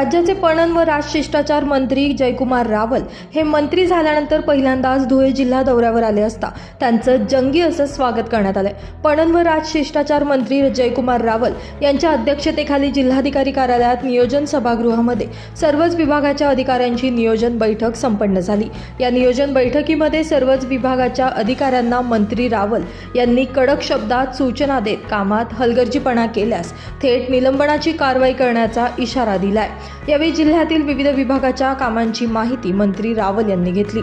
राज्याचे पणन व राजशिष्टाचार मंत्री जयकुमार रावल हे मंत्री झाल्यानंतर पहिल्यांदाच धुळे जिल्हा दौऱ्यावर आले असता त्यांचं जंगी असं स्वागत करण्यात आलंय. पणन व राजशिष्टाचार मंत्री जयकुमार रावल यांच्या अध्यक्षतेखाली जिल्हाधिकारी कार्यालयात नियोजन सभागृहामध्ये सर्वच विभागाच्या अधिकाऱ्यांची नियोजन बैठक संपन्न झाली. या नियोजन बैठकीमध्ये सर्वच विभागाच्या अधिकाऱ्यांना मंत्री रावल यांनी कडक शब्दात सूचना देत कामात हलगर्जीपणा केल्यास थेट निलंबनाची कारवाई करण्याचा इशारा दिलाय. यावेळी जिल्ह्यातील विविध विभागाच्या कामांची माहिती मंत्री रावल यांनी घेतली.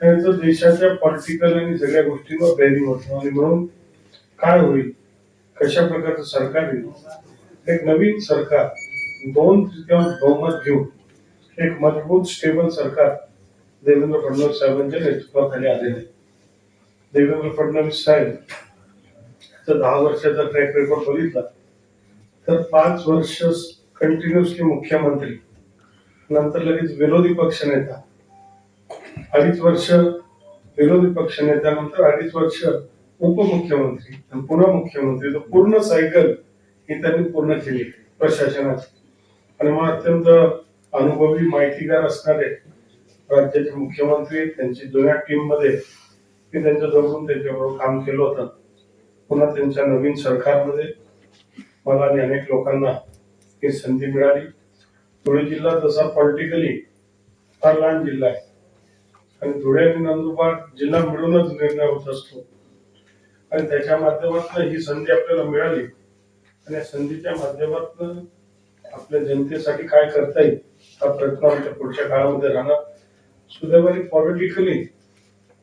आणि देशाच्या पॉलिटिकल आणि सगळ्या गोष्टींवर बॅरिंग होतं आणि म्हणून काय होईल? कशा प्रकारचं सरकार येईल? एक नवीन सरकार दोन तृतीयांश बहुमत घेऊन एक मजबूत स्टेबल सरकार देवेंद्र फडणवीस साहेबांच्या नेतृत्वाखाली आलेलं आहे. देवेंद्र फडणवीस साहेब दहा वर्षाचा ट्रॅक रेकॉर्ड बघितला. तर पाच वर्ष कंटिन्युअसली मुख्यमंत्री नंतर लगेच विरोधी पक्ष नेता अडीच वर्ष विरोधी पक्ष नेत्यानंतर अडीच वर्ष उपमुख्यमंत्री आणि पुन्हा मुख्यमंत्री. तर पूर्ण सायकल ही त्यांनी पूर्ण केली प्रशासनाची. आणि मग अत्यंत अनुभवी माहितीगार असणारे राज्याचे मुख्यमंत्री त्यांची जुन्या टीममध्ये मी त्यांच्या त्यांच्याबरोबर काम केलं होतं. पुन्हा त्यांच्या नवीन सरकारमध्ये मला आणि अनेक लोकांना ही संधी मिळाली. धुळे जिल्हा तसा पॉलिटिकली फार लहान जिल्हा आहे. आणि धुळे आणि नंदुरबार जिल्हा मिळूनच निर्णय होत असतो. आणि त्याच्या माध्यमातून ही संधी आपल्याला मिळाली. आणि या संधीच्या माध्यमातून आपल्या जनतेसाठी काय करता येईल हा प्रयत्न आमच्या पुढच्या काळामध्ये राहणार. सुदैवाने पॉलिटिकली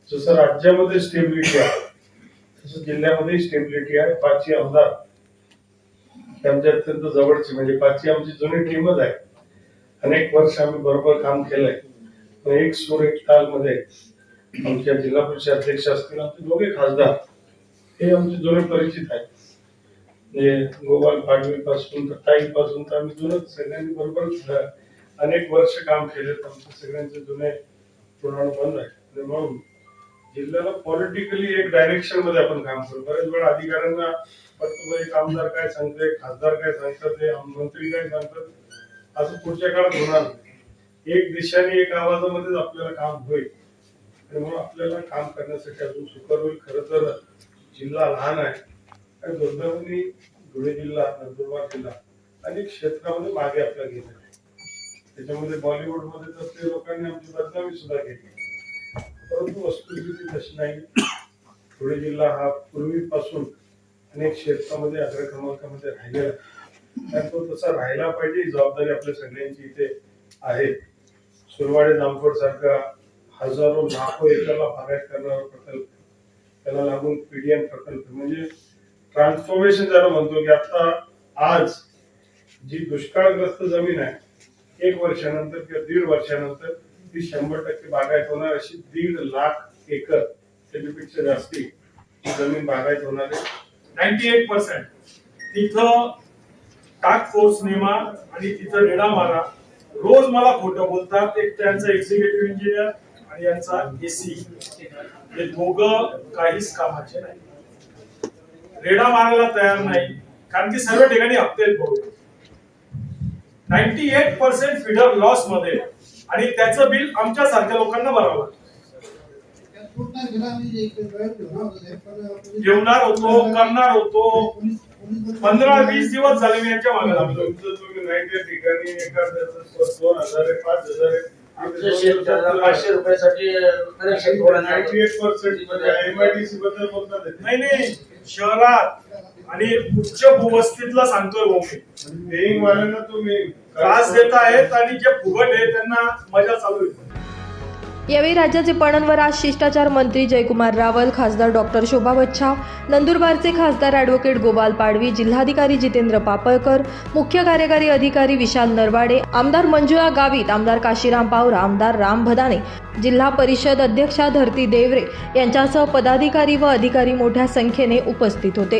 जसं राज्यामध्ये स्टेबिलिटी आहे तसं जिल्ह्यामध्ये स्टेबिलिटी आहे. पाचही आमदार हे आमच्या अत्यंत जवळचे म्हणजे पाचही आमची जुनी टीमच आहे. अनेक वर्ष आम्ही बरोबर काम केलंय. पण एक सूर एक ताल मध्ये आमच्या जिल्हा परिषद अध्यक्ष असतील आमचे दोघे खासदार हे आमचे जुने परिचित आहेत. म्हणजे गोपाल पाडवी पासून तर ताई पासून तर आम्ही जुनच सगळ्यांनी बरोबर अनेक वर्ष काम केले आमचे सगळ्यांचे जुने पुराण बंद आहे म्हणून जिल्ह्याला पॉलिटिकली एक डायरेक्शनमध्ये आपण काम करू. बरेच वेळा अधिकाऱ्यांना वाटतं एक आमदार काय सांगते खासदार काय सांगतात ते मंत्री काय सांगतात असं पुढच्या काळात होणार नाही. एक दिशाने एक आवाजामध्येच आपल्याला काम होईल. आणि म्हणून आपल्याला काम करण्यासाठी अजून सुकर होईल. खरं तर जिल्हा लहान आहे. आणि दुर्दैवाने धुळे जिल्हा नंदुरबार जिल्हा अनेक क्षेत्रामध्ये मागे आपल्याला गेले आहे. त्याच्यामध्ये बॉलिवूडमध्ये तर ते लोकांनी आमची बदनामी सुद्धा घेतली. परंतु वस्तुस्थिती तशी नाही. धुळे जिल्हा हा पूर्वीपासून अनेक क्षेत्रामध्ये अकरा क्रमांकामध्ये राहिलेला आणि तो तसा राहिला पाहिजे ही जबाबदारी आपल्या सगळ्यांची इथे आहे. सुरवाडे जामफळ सारखा हजारो लाखो एकरला बागायत करणारा प्रकल्प. त्याला लागून पीडीएम प्रकल्प. म्हणजे ट्रान्सफॉर्मेशन ज्याला म्हणतो की आता आज जी दुष्काळग्रस्त जमीन आहे एक वर्षानंतर किंवा दीड वर्षानंतर ती शंभर टक्के बागायत होणार अशी दीड लाख एकर त्याच्यापेक्षा जास्ती जमीन बागायत होणार आहे. Ninety eight percent. तिथं टास्क फोर्स नेमा आणि तिथं रेडा मारा. रोज मला खोटं बोलतात. एक त्यांचा एक्झिक्युटिव्ह इंजिनियर आणि यांचा एसी हे दोघं काहीच कामाचे नाही. रेडा मारायला तयार नाही. कारण की सर्व ठिकाणी हप्ते भाऊ नाईन्टी एट पर्सेंट फिडर लॉसमध्ये आणि त्याचं बिल आमच्या सारख्या लोकांना भरावं लागतं. जेवणार होतो करणार होतो. पंधरा वीस दिवस झाले मी यांच्या मागे लागलो. तुम्ही नाही त्या ठिकाणी दोन हजार पाच हजार पाचशे रुपयासाठी कनेक्शनबद्दल बोलतात. ते. नाही नाही. शहरात आणि उच्च भूवस्तीतला सांगतोय तुम्ही त्रास देत आहेत आणि जे फुगट आहे त्यांना मजा चालू आहे. यावेळी राज्याचे पणन व राज शिष्टाचार मंत्री जयकुमार रावल खासदार डॉक्टर शोभा बच्छाव नंदुरबारचे खासदार ॲडव्होकेट गोपाल पाडवी जिल्हाधिकारी जितेंद्र पापळकर मुख्य कार्यकारी अधिकारी विशाल नरवाडे आमदार मंजुळा गावित आमदार काशीराम पावरा आमदार राम भदाने जिल्हा परिषद अध्यक्षा धरती देवरे यांच्यासह पदाधिकारी व अधिकारी मोठ्या संख्येने उपस्थित होते.